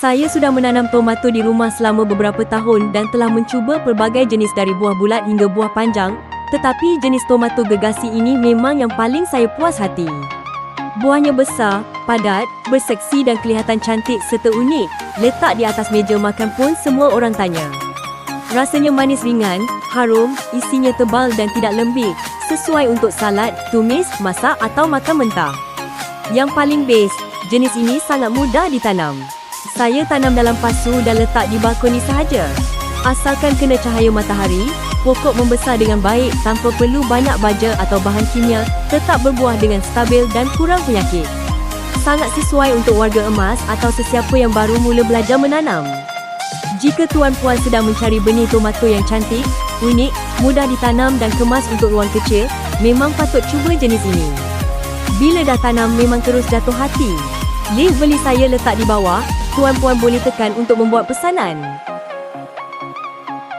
Saya sudah menanam tomato di rumah selama beberapa tahun dan telah mencuba pelbagai jenis dari buah bulat hingga buah panjang, tetapi jenis tomato gegasi ini memang yang paling saya puas hati. Buahnya besar, padat, berseksi dan kelihatan cantik serta unik. Letak di atas meja makan pun semua orang tanya. Rasanya manis ringan, harum, isinya tebal dan tidak lembik. Sesuai untuk salad, tumis, masak atau makan mentah. Yang paling best, jenis ini sangat mudah ditanam. Saya tanam dalam pasu dan letak di balkoni sahaja. Asalkan kena cahaya matahari, pokok membesar dengan baik tanpa perlu banyak baja atau bahan kimia, tetap berbuah dengan stabil dan kurang penyakit. Sangat sesuai untuk warga emas atau sesiapa yang baru mula belajar menanam. Jika tuan puan sedang mencari benih tomato yang cantik, unik, mudah ditanam dan kemas untuk ruang kecil, memang patut cuba jenis ini. Bila dah tanam memang terus jatuh hati. Link beli saya letak di bawah, tuan puan boleh tekan untuk membuat pesanan.